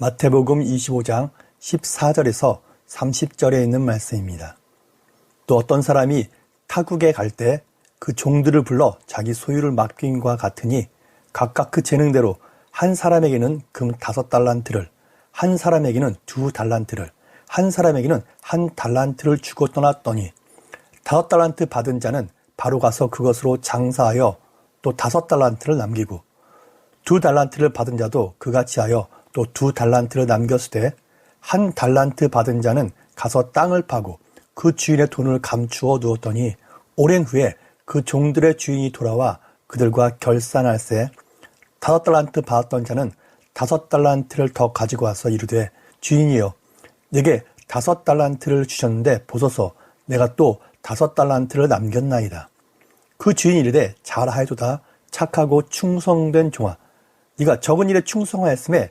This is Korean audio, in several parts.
마태복음 25장 14절에서 30절에 있는 말씀입니다. 또 어떤 사람이 타국에 갈 때 그 종들을 불러 자기 소유를 맡김과 같으니 각각 그 재능대로 한 사람에게는 금 다섯 달란트를, 한 사람에게는 두 달란트를, 한 사람에게는 한 달란트를 주고 떠났더니 다섯 달란트 받은 자는 바로 가서 그것으로 장사하여 또 다섯 달란트를 남기고 두 달란트를 받은 자도 그같이 하여 또 두 달란트를 남겼을 때 한 달란트 받은 자는 가서 땅을 파고 그 주인의 돈을 감추어 두었더니 오랜 후에 그 종들의 주인이 돌아와 그들과 결산할세 다섯 달란트 받았던 자는 다섯 달란트를 더 가지고 와서 이르되 주인이여 내게 다섯 달란트를 주셨는데 보소서 내가 또 다섯 달란트를 남겼나이다. 그 주인이 이르되 잘하여도다 착하고 충성된 종아 네가 적은 일에 충성하였음에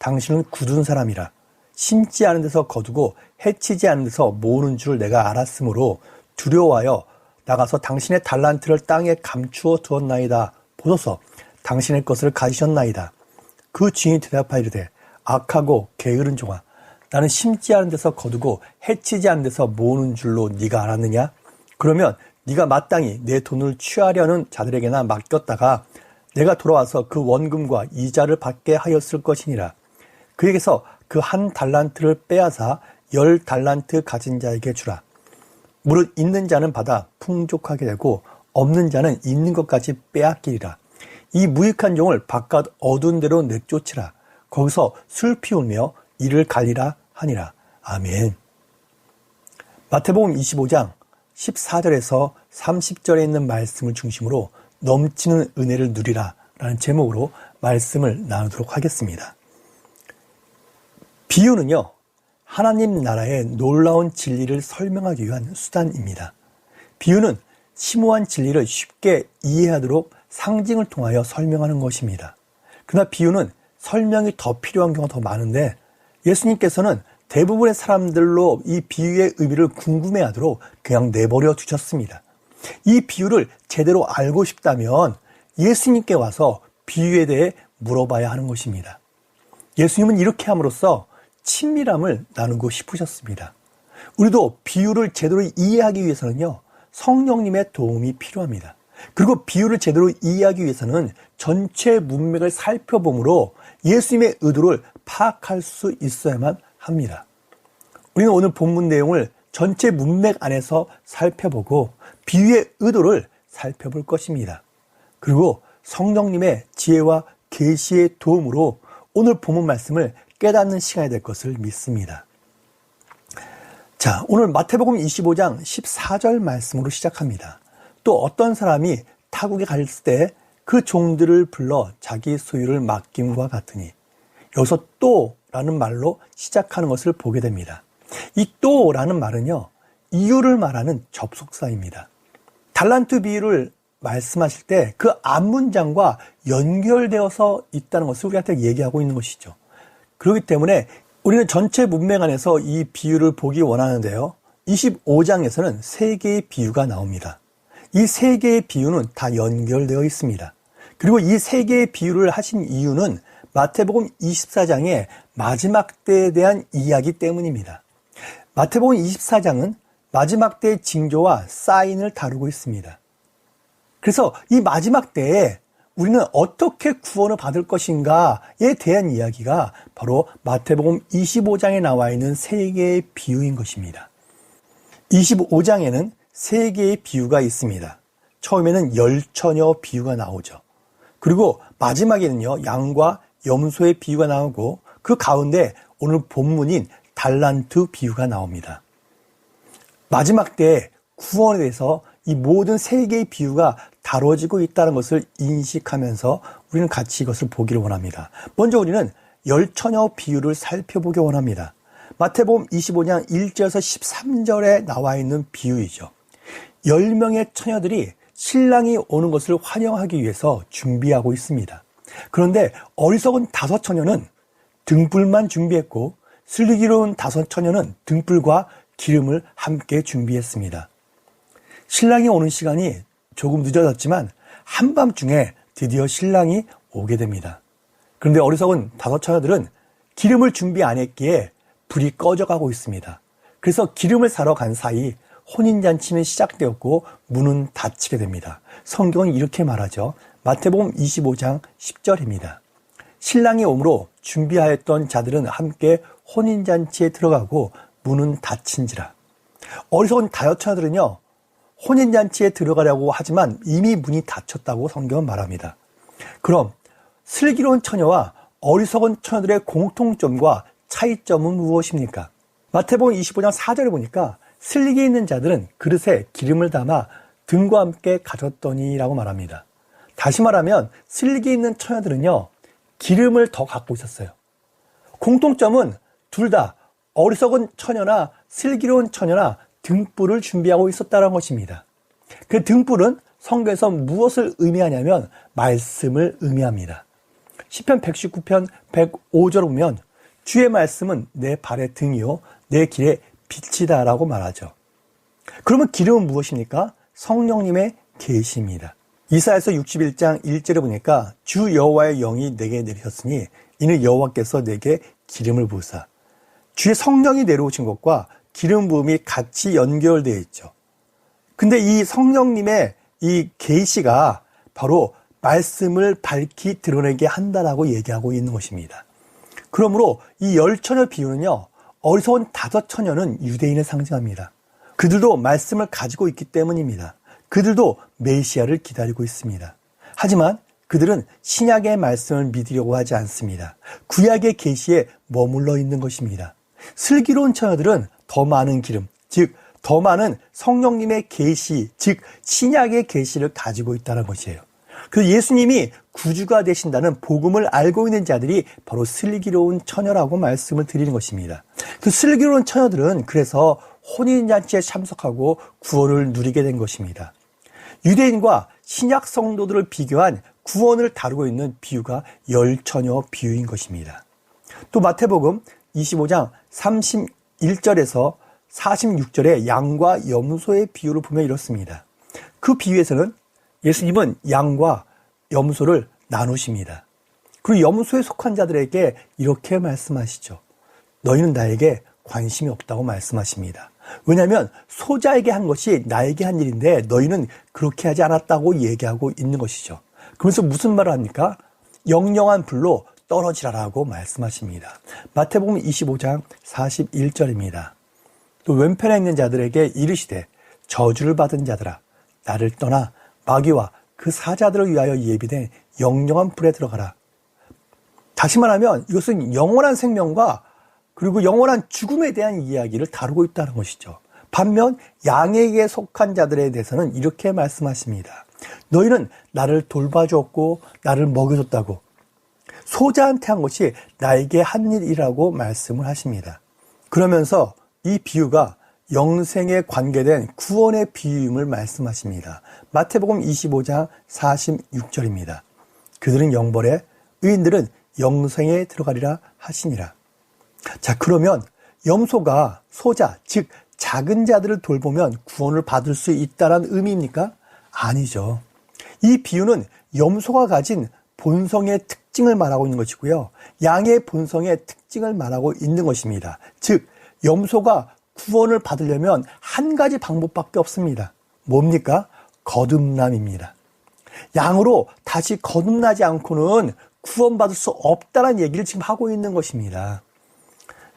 당신은 굳은 사람이라 심지 않은 데서 거두고 해치지 않은 데서 모으는 줄 내가 알았으므로 두려워하여 나가서 당신의 달란트를 땅에 감추어 두었나이다. 보소서 당신의 것을 가지셨나이다. 그 주인이 대답하이르되 악하고 게으른 종아 나는 심지 않은 데서 거두고 해치지 않은 데서 모으는 줄로 네가 알았느냐? 그러면 네가 마땅히 내 돈을 취하려는 자들에게나 맡겼다가 내가 돌아와서 그 원금과 이자를 받게 하였을 것이니라. 그에게서 그 한 달란트를 빼앗아 열 달란트 가진 자에게 주라. 무릇 있는 자는 받아 풍족하게 되고 없는 자는 있는 것까지 빼앗기리라. 이 무익한 종을 바깥 어두운 데로 내쫓으라. 거기서 술 피우며 이를 갈리라 하니라. 아멘. 마태복음 25장 14절에서 30절에 있는 말씀을 중심으로 넘치는 은혜를 누리라 라는 제목으로 말씀을 나누도록 하겠습니다. 비유는요, 하나님 나라의 놀라운 진리를 설명하기 위한 수단입니다. 비유는 심오한 진리를 쉽게 이해하도록 상징을 통하여 설명하는 것입니다. 그러나 비유는 설명이 더 필요한 경우가 더 많은데 예수님께서는 대부분의 사람들로 이 비유의 의미를 궁금해 하도록 그냥 내버려 두셨습니다. 이 비유를 제대로 알고 싶다면 예수님께 와서 비유에 대해 물어봐야 하는 것입니다. 예수님은 이렇게 함으로써 친밀함을 나누고 싶으셨습니다. 우리도 비유를 제대로 이해하기 위해서는요, 성령님의 도움이 필요합니다. 그리고 비유를 제대로 이해하기 위해서는 전체 문맥을 살펴보므로 예수님의 의도를 파악할 수 있어야만 합니다. 우리는 오늘 본문 내용을 전체 문맥 안에서 살펴보고 비유의 의도를 살펴볼 것입니다. 그리고 성령님의 지혜와 계시의 도움으로 오늘 본문 말씀을 깨닫는 시간이 될 것을 믿습니다. 자, 오늘 마태복음 25장 14절 말씀으로 시작합니다. 또 어떤 사람이 타국에 갔을 때그 종들을 불러 자기 소유를 맡김과 같으니 여기서 또라는 말로 시작하는 것을 보게 됩니다. 이 또라는 말은요, 이유를 말하는 접속사입니다. 달란트 비유를 말씀하실 때 그 앞문장과 연결되어서 있다는 것을 우리한테 얘기하고 있는 것이죠. 그렇기 때문에 우리는 전체 문맥 안에서 이 비유를 보기 원하는데요. 25장에서는 세 개의 비유가 나옵니다. 이 세 개의 비유는 다 연결되어 있습니다. 그리고 이 세 개의 비유를 하신 이유는 마태복음 24장의 마지막 때에 대한 이야기 때문입니다. 마태복음 24장은 마지막 때의 징조와 사인을 다루고 있습니다. 그래서 이 마지막 때에 우리는 어떻게 구원을 받을 것인가에 대한 이야기가 바로 마태복음 25장에 나와 있는 세 개의 비유인 것입니다. 25장에는 세 개의 비유가 있습니다. 처음에는 열처녀 비유가 나오죠. 그리고 마지막에는요, 양과 염소의 비유가 나오고 그 가운데 오늘 본문인 달란트 비유가 나옵니다. 마지막 때 구원에 대해서 이 모든 세 개의 비유가 다뤄지고 있다는 것을 인식하면서 우리는 같이 이것을 보기를 원합니다. 먼저 우리는 열처녀 비유를 살펴보기 원합니다. 마태복음 25장 1절에서 13절에 나와 있는 비유이죠. 10명의 처녀들이 신랑이 오는 것을 환영하기 위해서 준비하고 있습니다. 그런데 어리석은 다섯 처녀는 등불만 준비했고 슬기로운 다섯 처녀는 등불과 기름을 함께 준비했습니다. 신랑이 오는 시간이 조금 늦어졌지만 한밤중에 드디어 신랑이 오게 됩니다. 그런데 어리석은 다섯 처녀들은 기름을 준비 안 했기에 불이 꺼져가고 있습니다. 그래서 기름을 사러 간 사이 혼인잔치는 시작되었고 문은 닫히게 됩니다. 성경은 이렇게 말하죠. 마태복음 25장 10절입니다. 신랑이 오므로 준비하였던 자들은 함께 혼인잔치에 들어가고 문은 닫힌지라. 어리석은 다여처들은요, 혼인잔치에 들어가려고 하지만 이미 문이 닫혔다고 성경은 말합니다. 그럼 슬기로운 처녀와 어리석은 처녀들의 공통점과 차이점은 무엇입니까? 마태복음 25장 4절을 보니까 슬기 있는 자들은 그릇에 기름을 담아 등과 함께 가졌더니라고 말합니다. 다시 말하면 슬기 있는 처녀들은요 기름을 더 갖고 있었어요. 공통점은 둘 다 어리석은 처녀나 슬기로운 처녀나 등불을 준비하고 있었다는 것입니다. 그 등불은 성경에서 무엇을 의미하냐면 말씀을 의미합니다. 10편 119편 105절 보면 주의 말씀은 내 발의 등이요 내 길에 빛이다라고 말하죠. 그러면 기름은 무엇입니까? 성령님의 계시입니다. 이사에서 61장 1절에 보니까 주 여호와의 영이 내게 내리셨으니 이는 여호와께서 내게 기름을 부으사 주의 성령이 내려오신 것과 기름 부음이 같이 연결되어 있죠. 근데 이 성령님의 이 계시가 바로 말씀을 밝히 드러내게 한다라고 얘기하고 있는 것입니다. 그러므로 이 열 처녀 비유는요, 어리석은 다섯 처녀는 유대인을 상징합니다. 그들도 말씀을 가지고 있기 때문입니다. 그들도 메시아를 기다리고 있습니다. 하지만 그들은 신약의 말씀을 믿으려고 하지 않습니다. 구약의 계시에 머물러 있는 것입니다. 슬기로운 처녀들은 더 많은 기름, 즉 더 많은 성령님의 계시, 즉 신약의 계시를 가지고 있다는 것이에요. 그 예수님이 구주가 되신다는 복음을 알고 있는 자들이 바로 슬기로운 처녀라고 말씀을 드리는 것입니다. 그 슬기로운 처녀들은 그래서 혼인잔치에 참석하고 구원을 누리게 된 것입니다. 유대인과 신약 성도들을 비교한 구원을 다루고 있는 비유가 열처녀 비유인 것입니다. 또 마태복음 25장 31절에서 46절에 양과 염소의 비유를 보면 이렇습니다. 그 비유에서는 예수님은 양과 염소를 나누십니다. 그리고 염소에 속한 자들에게 이렇게 말씀하시죠. 너희는 나에게 관심이 없다고 말씀하십니다. 왜냐하면 소자에게 한 것이 나에게 한 일인데 너희는 그렇게 하지 않았다고 얘기하고 있는 것이죠. 그러면서 무슨 말을 합니까? 영영한 불로 떨어지라라고 말씀하십니다. 마태복음 25장 41절입니다. 또 왼편에 있는 자들에게 이르시되 저주를 받은 자들아 나를 떠나 마귀와 그 사자들을 위하여 예비된 영영한 불에 들어가라. 다시 말하면 이것은 영원한 생명과 그리고 영원한 죽음에 대한 이야기를 다루고 있다는 것이죠. 반면 양에게 속한 자들에 대해서는 이렇게 말씀하십니다. 너희는 나를 돌봐주었고 나를 먹여줬다고 소자한테 한 것이 나에게 한 일이라고 말씀을 하십니다. 그러면서 이 비유가 영생에 관계된 구원의 비유임을 말씀하십니다. 마태복음 25장 46절입니다. 그들은 영벌에 의인들은 영생에 들어가리라 하시니라. 자, 그러면 염소가 소자, 즉 작은 자들을 돌보면 구원을 받을 수 있다는 의미입니까? 아니죠. 이 비유는 염소가 가진 본성의 특 징을 말하고 있는 것이고요. 양의 본성의 특징을 말하고 있는 것입니다. 즉, 염소가 구원을 받으려면 한 가지 방법밖에 없습니다. 뭡니까? 거듭남입니다. 양으로 다시 거듭나지 않고는 구원받을 수 없다는 얘기를 지금 하고 있는 것입니다.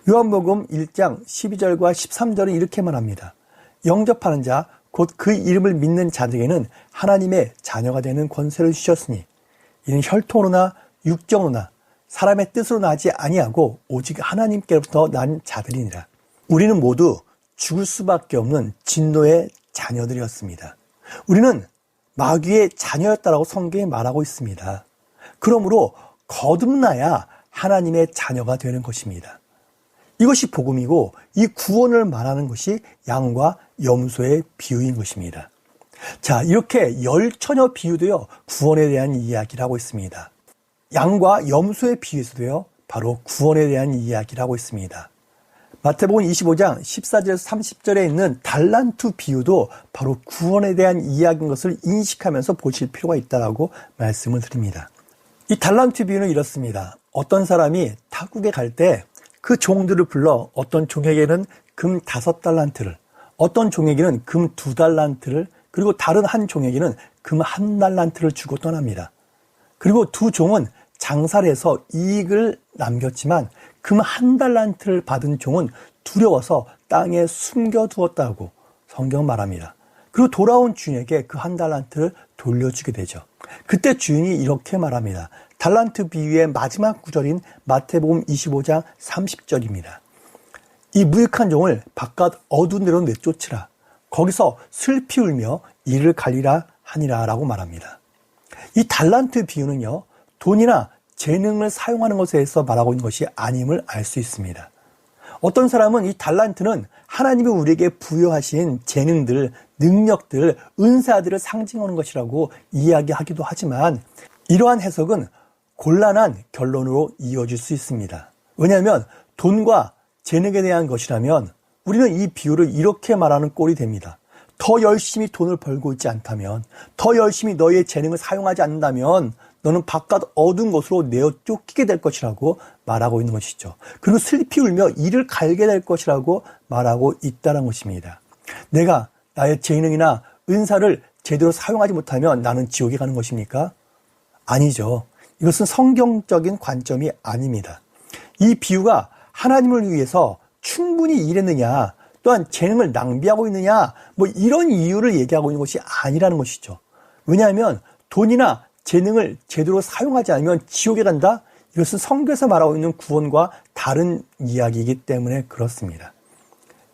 요한복음 1장 12절과 13절은 이렇게 말합니다. 영접하는 자, 곧 그 이름을 믿는 자들에게는 하나님의 자녀가 되는 권세를 주셨으니 이는 혈통으로나 육정으로나 사람의 뜻으로 나지 아니하고 오직 하나님께로부터 난 자들이니라. 우리는 모두 죽을 수밖에 없는 진노의 자녀들이었습니다. 우리는 마귀의 자녀였다라고 성경에 말하고 있습니다. 그러므로 거듭나야 하나님의 자녀가 되는 것입니다. 이것이 복음이고 이 구원을 말하는 것이 양과 염소의 비유인 것입니다. 자, 이렇게 열처녀 비유도요, 구원에 대한 이야기를 하고 있습니다. 양과 염소의 비유에서도요, 바로 구원에 대한 이야기를 하고 있습니다. 마태복음 25장 14절에서 30절에 있는 달란트 비유도 바로 구원에 대한 이야기인 것을 인식하면서 보실 필요가 있다고 말씀을 드립니다. 이 달란트 비유는 이렇습니다. 어떤 사람이 타국에 갈 때 그 종들을 불러 어떤 종에게는 금 다섯 달란트를, 어떤 종에게는 금 두 달란트를, 그리고 다른 한 종에게는 금 한 달란트를 주고 떠납니다. 그리고 두 종은 장사를 해서 이익을 남겼지만 금 한 달란트를 받은 종은 두려워서 땅에 숨겨두었다고 성경 말합니다. 그리고 돌아온 주인에게 그 한 달란트를 돌려주게 되죠. 그때 주인이 이렇게 말합니다. 달란트 비유의 마지막 구절인 마태복음 25장 30절입니다. 이 무익한 종을 바깥 어두운 데로 내쫓으라. 거기서 슬피 울며 이를 갈리라 하니라 라고 말합니다. 이 달란트 비유는요, 돈이나 재능을 사용하는 것에 대해서 말하고 있는 것이 아님을 알 수 있습니다. 어떤 사람은 이 달란트는 하나님이 우리에게 부여하신 재능들, 능력들, 은사들을 상징하는 것이라고 이야기하기도 하지만 이러한 해석은 곤란한 결론으로 이어질 수 있습니다. 왜냐하면 돈과 재능에 대한 것이라면 우리는 이 비유를 이렇게 말하는 꼴이 됩니다. 더 열심히 돈을 벌고 있지 않다면, 더 열심히 너의 재능을 사용하지 않는다면, 너는 바깥 어두운 곳으로 내어 쫓기게 될 것이라고 말하고 있는 것이죠. 그리고 슬피 울며 이를 갈게 될 것이라고 말하고 있다는 것입니다. 내가 나의 재능이나 은사를 제대로 사용하지 못하면 나는 지옥에 가는 것입니까? 아니죠. 이것은 성경적인 관점이 아닙니다. 이 비유가 하나님을 위해서 충분히 일했느냐, 또한 재능을 낭비하고 있느냐, 뭐 이런 이유를 얘기하고 있는 것이 아니라는 것이죠. 왜냐하면 돈이나 재능을 제대로 사용하지 않으면 지옥에 간다? 이것은 성경에서 말하고 있는 구원과 다른 이야기이기 때문에 그렇습니다.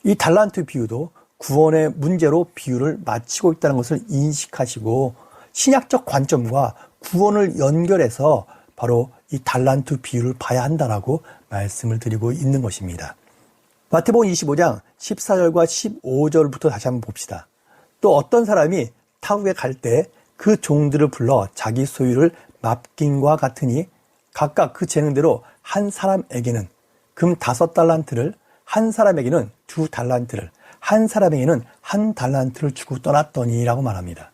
이 달란트 비유도 구원의 문제로 비유를 마치고 있다는 것을 인식하시고 신약적 관점과 구원을 연결해서 바로 이 달란트 비유를 봐야 한다라고 말씀을 드리고 있는 것입니다. 마태복음 25장 14절과 15절부터 다시 한번 봅시다. 또 어떤 사람이 타국에 갈 때 그 종들을 불러 자기 소유를 맡김과 같으니 각각 그 재능대로 한 사람에게는 금 다섯 달란트를 한 사람에게는 두 달란트를 한 사람에게는 한 달란트를 주고 떠났더니라고 말합니다.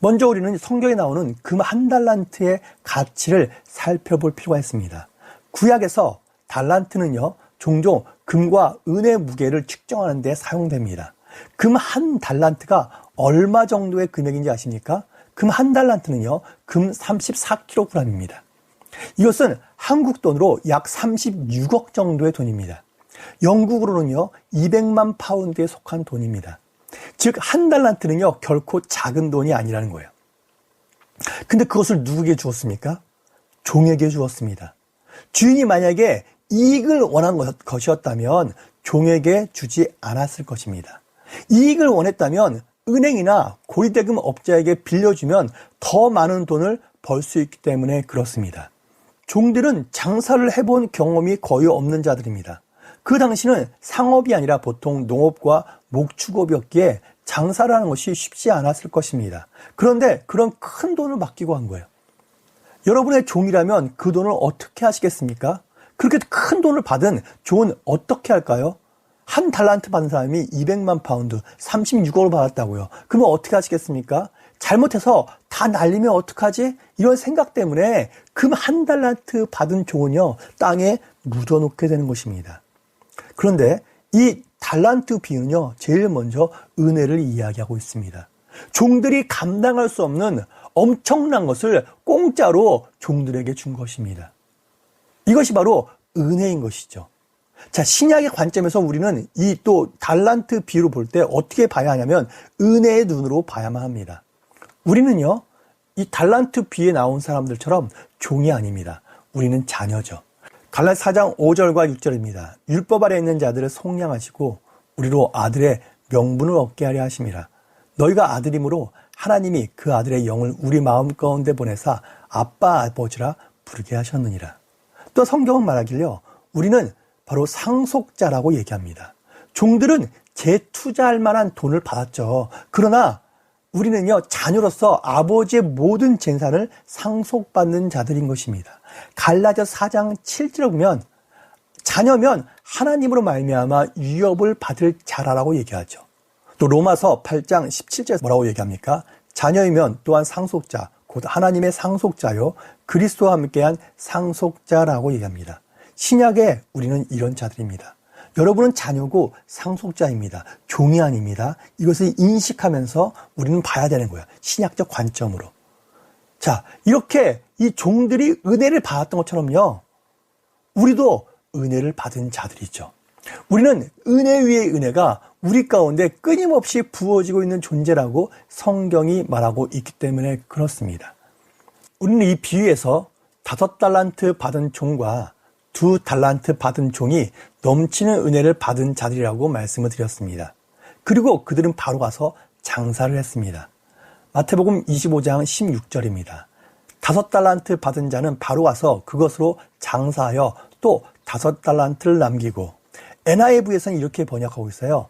먼저 우리는 성경에 나오는 금 한 달란트의 가치를 살펴볼 필요가 있습니다. 구약에서 달란트는요, 종종 금과 은의 무게를 측정하는 데 사용됩니다. 금 한 달란트가 얼마 정도의 금액인지 아십니까? 금 한 달란트는요, 금 34kg입니다. 이것은 한국 돈으로 약 36억 정도의 돈입니다. 영국으로는요, 200만 파운드에 속한 돈입니다. 즉, 한 달란트는요, 결코 작은 돈이 아니라는 거예요. 근데 그것을 누구에게 주었습니까? 종에게 주었습니다. 주인이 만약에 이익을 원한 것이었다면 종에게 주지 않았을 것입니다. 이익을 원했다면 은행이나 고리대금 업자에게 빌려주면 더 많은 돈을 벌 수 있기 때문에 그렇습니다. 종들은 장사를 해본 경험이 거의 없는 자들입니다. 그 당시는 상업이 아니라 보통 농업과 목축업이었기에 장사를 하는 것이 쉽지 않았을 것입니다. 그런데 그런 큰 돈을 맡기고 한 거예요. 여러분의 종이라면 그 돈을 어떻게 하시겠습니까? 그렇게 큰 돈을 받은 종은 어떻게 할까요? 한 달란트 받은 사람이 200만 파운드, 36억을 받았다고요. 그러면 어떻게 하시겠습니까? 잘못해서 다 날리면 어떡하지? 이런 생각 때문에 금 한 달란트 받은 종은요, 땅에 묻어놓게 되는 것입니다. 그런데 이 달란트 비유는요, 제일 먼저 은혜를 이야기하고 있습니다. 종들이 감당할 수 없는 엄청난 것을 공짜로 종들에게 준 것입니다. 이것이 바로 은혜인 것이죠. 자, 신약의 관점에서 우리는 이 또 달란트 비유를 볼때 어떻게 봐야 하냐면 은혜의 눈으로 봐야만 합니다. 우리는요, 이 달란트 비에 나온 사람들처럼 종이 아닙니다. 우리는 자녀죠. 갈라 4장 5절과 6절입니다. 율법 아래 있는 자들을 속량하시고 우리로 아들의 명분을 얻게 하려 하심이라. 너희가 아들이므로 하나님이 그 아들의 영을 우리 마음 가운데 보내사 아빠 아버지라 부르게 하셨느니라. 또 성경은 말하길요. 우리는 바로 상속자라고 얘기합니다. 종들은 재투자할 만한 돈을 받았죠. 그러나 우리는요, 자녀로서 아버지의 모든 재산을 상속받는 자들인 것입니다. 갈라져 4장 7절에 보면 자녀면 하나님으로 말미암아 유업을 받을 자라라고 얘기하죠. 또 로마서 8장 17절에 뭐라고 얘기합니까? 자녀이면 또한 상속자, 곧 하나님의 상속자요 그리스도와 함께한 상속자라고 얘기합니다. 신약에 우리는 이런 자들입니다. 여러분은 자녀고 상속자입니다. 종이 아닙니다. 이것을 인식하면서 우리는 봐야 되는 거야. 신약적 관점으로. 자, 이렇게 이 종들이 은혜를 받았던 것처럼요. 우리도 은혜를 받은 자들이죠. 우리는 은혜 위의 은혜가 우리 가운데 끊임없이 부어지고 있는 존재라고 성경이 말하고 있기 때문에 그렇습니다. 우리는 이 비유에서 다섯 달란트 받은 종과 두 달란트 받은 종이 넘치는 은혜를 받은 자들이라고 말씀을 드렸습니다. 그리고 그들은 바로 가서 장사를 했습니다. 마태복음 25장 16절입니다. 다섯 달란트 받은 자는 바로 가서 그것으로 장사하여 또 다섯 달란트를 남기고 NIV에서는 이렇게 번역하고 있어요.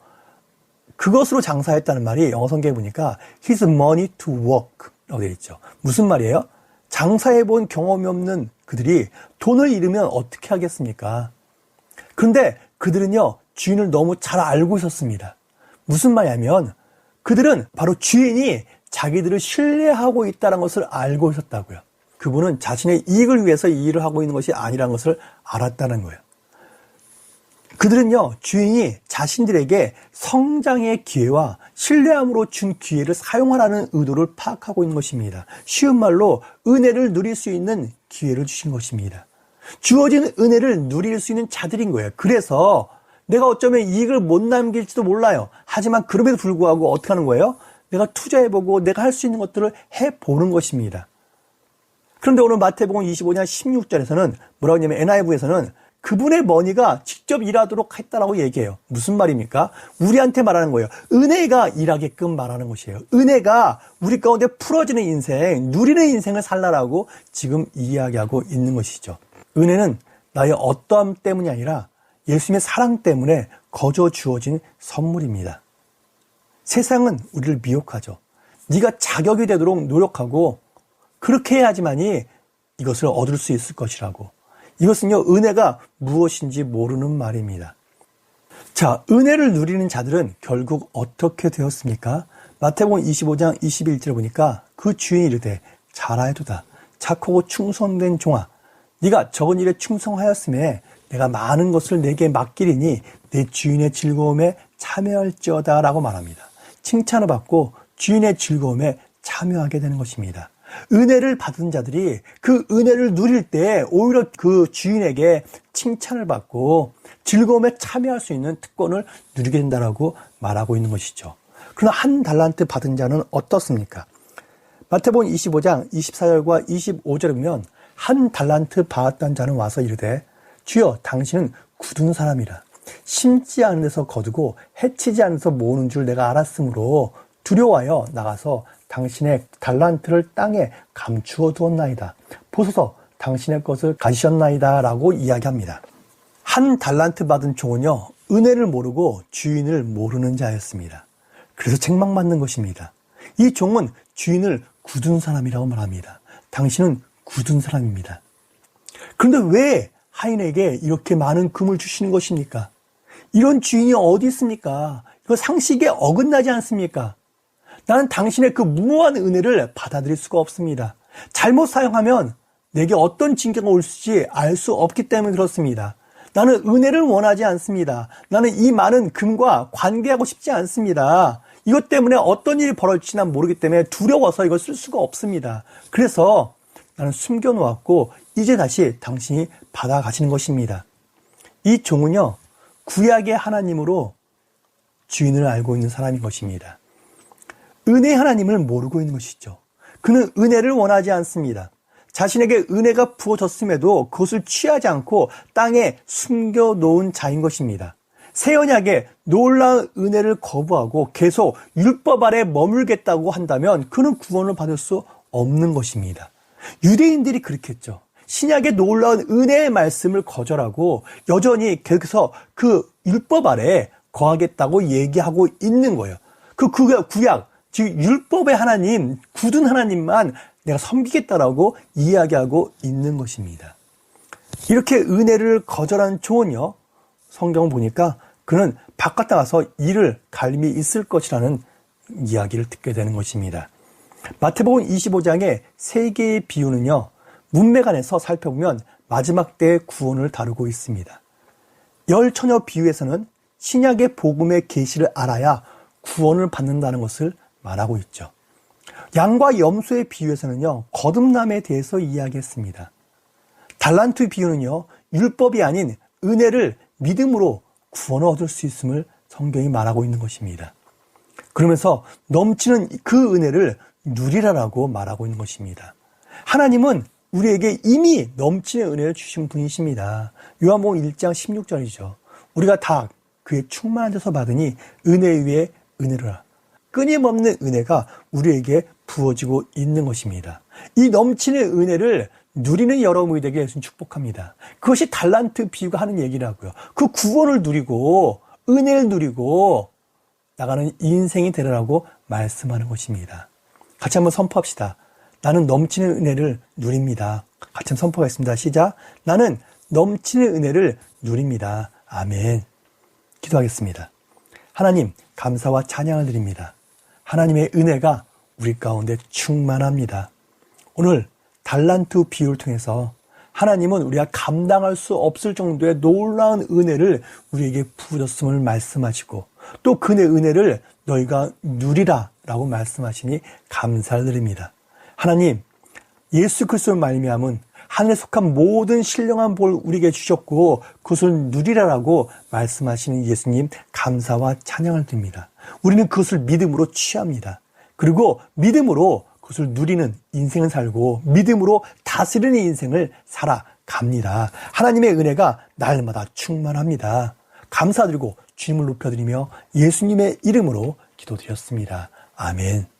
그것으로 장사했다는 말이 영어 성경에 보니까 his money to work라고 되어 있죠. 무슨 말이에요? 장사해 본 경험이 없는 그들이 돈을 잃으면 어떻게 하겠습니까? 그런데 그들은요, 주인을 너무 잘 알고 있었습니다. 무슨 말이냐면 그들은 바로 주인이 자기들을 신뢰하고 있다는 것을 알고 있었다고요. 그분은 자신의 이익을 위해서 이 일을 하고 있는 것이 아니라는 것을 알았다는 거예요. 그들은요, 주인이 자신들에게 성장의 기회와 신뢰함으로 준 기회를 사용하라는 의도를 파악하고 있는 것입니다. 쉬운 말로 은혜를 누릴 수 있는 기회를 주신 것입니다. 주어진 은혜를 누릴 수 있는 자들인 거예요. 그래서 내가 어쩌면 이익을 못 남길지도 몰라요. 하지만 그럼에도 불구하고 어떻게 하는 거예요? 내가 투자해보고 내가 할 수 있는 것들을 해보는 것입니다. 그런데 오늘 마태복음 25장 16절에서는 뭐라고 하냐면 NIV에서는 그분의 머니가 직접 일하도록 했다라고 얘기해요. 무슨 말입니까? 우리한테 말하는 거예요. 은혜가 일하게끔 말하는 것이에요. 은혜가 우리 가운데 풀어지는 인생, 누리는 인생을 살라라고 지금 이야기하고 있는 것이죠. 은혜는 나의 어떠함 때문이 아니라 예수님의 사랑 때문에 거저 주어진 선물입니다. 세상은 우리를 미혹하죠. 네가 자격이 되도록 노력하고 그렇게 해야지만이 이것을 얻을 수 있을 것이라고. 이것은요, 은혜가 무엇인지 모르는 말입니다. 자, 은혜를 누리는 자들은 결국 어떻게 되었습니까? 마태복음 25장 21절에 보니까 그 주인이 이르되 잘하여도다 착하고 충성된 종아 네가 적은 일에 충성하였음에 내가 많은 것을 내게 맡기리니 내 주인의 즐거움에 참여할지어다라고 말합니다. 칭찬을 받고 주인의 즐거움에 참여하게 되는 것입니다. 은혜를 받은 자들이 그 은혜를 누릴 때 오히려 그 주인에게 칭찬을 받고 즐거움에 참여할 수 있는 특권을 누리게 된다라고 말하고 있는 것이죠. 그러나 한 달란트 받은 자는 어떻습니까? 마태복음 25장 24절과 25절에 보면 한 달란트 받았던 자는 와서 이르되 주여 당신은 굳은 사람이라 심지 않은 데서 거두고 해치지 않은 데서 모으는 줄 내가 알았으므로 두려워하여 나가서 당신의 달란트를 땅에 감추어 두었나이다. 보소서 당신의 것을 가지셨나이다. 라고 이야기합니다. 한 달란트 받은 종은요, 은혜를 모르고 주인을 모르는 자였습니다. 그래서 책망받는 것입니다. 이 종은 주인을 굳은 사람이라고 말합니다. 당신은 굳은 사람입니다. 그런데 왜 하인에게 이렇게 많은 금을 주시는 것입니까? 이런 주인이 어디 있습니까? 이거 상식에 어긋나지 않습니까? 나는 당신의 그 무모한 은혜를 받아들일 수가 없습니다. 잘못 사용하면 내게 어떤 징계가 올지 알 수 없기 때문에 그렇습니다. 나는 은혜를 원하지 않습니다. 나는 이 많은 금과 관계하고 싶지 않습니다. 이것 때문에 어떤 일이 벌어질지 난 모르기 때문에 두려워서 이걸 쓸 수가 없습니다. 그래서 나는 숨겨놓았고 이제 다시 당신이 받아가시는 것입니다. 이 종은요, 구약의 하나님으로 주인을 알고 있는 사람인 것입니다. 은혜 하나님을 모르고 있는 것이죠. 그는 은혜를 원하지 않습니다. 자신에게 은혜가 부어졌음에도 그것을 취하지 않고 땅에 숨겨 놓은 자인 것입니다. 새 언약에 놀라운 은혜를 거부하고 계속 율법 아래 머물겠다고 한다면 그는 구원을 받을 수 없는 것입니다. 유대인들이 그렇게 했죠. 신약의 놀라운 은혜의 말씀을 거절하고 여전히 계속해서 그 율법 아래 거하겠다고 얘기하고 있는 거예요. 그 구약 즉 율법의 하나님, 굳은 하나님만 내가 섬기겠다라고 이야기하고 있는 것입니다. 이렇게 은혜를 거절한 종은요, 성경 보니까 그는 바깥 나가서 일을 갈림이 있을 것이라는 이야기를 듣게 되는 것입니다. 마태복음 25장의 세 개의 비유는요, 문맥안에서 살펴보면 마지막 때의 구원을 다루고 있습니다. 열 처녀 비유에서는 신약의 복음의 계시를 알아야 구원을 받는다는 것을 말하고 있죠. 양과 염소의 비유에서는요, 거듭남에 대해서 이야기했습니다. 달란트 비유는요, 율법이 아닌 은혜를 믿음으로 구원을 얻을 수 있음을 성경이 말하고 있는 것입니다. 그러면서 넘치는 그 은혜를 누리라라고 말하고 있는 것입니다. 하나님은 우리에게 이미 넘치는 은혜를 주신 분이십니다. 요한복음 1장 16절이죠. 우리가 다 그의 충만한 데서 받으니 은혜 위에 은혜라. 끊임없는 은혜가 우리에게 부어지고 있는 것입니다. 이 넘치는 은혜를 누리는 여러분이 되게 예수님 축복합니다. 그것이 달란트 비유가 하는 얘기라고요. 그 구원을 누리고 은혜를 누리고 나가는 인생이 되라고 말씀하는 것입니다. 같이 한번 선포합시다. 나는 넘치는 은혜를 누립니다. 같이 한번 선포하겠습니다. 시작. 나는 넘치는 은혜를 누립니다. 아멘. 기도하겠습니다. 하나님, 감사와 찬양을 드립니다. 하나님의 은혜가 우리 가운데 충만합니다. 오늘 달란트 비유를 통해서 하나님은 우리가 감당할 수 없을 정도의 놀라운 은혜를 우리에게 부어줬음을 말씀하시고 또 그의 은혜를 너희가 누리라 라고 말씀하시니 감사를 드립니다. 하나님, 예수 그리스도의 말미암은 하늘에 속한 모든 신령한 볼 우리에게 주셨고 그것을 누리라라고 말씀하시는 예수님 감사와 찬양을 드립니다. 우리는 그것을 믿음으로 취합니다. 그리고 믿음으로 그것을 누리는 인생을 살고 믿음으로 다스리는 인생을 살아갑니다. 하나님의 은혜가 날마다 충만합니다. 감사드리고 주님을 높여드리며 예수님의 이름으로 기도드렸습니다. 아멘.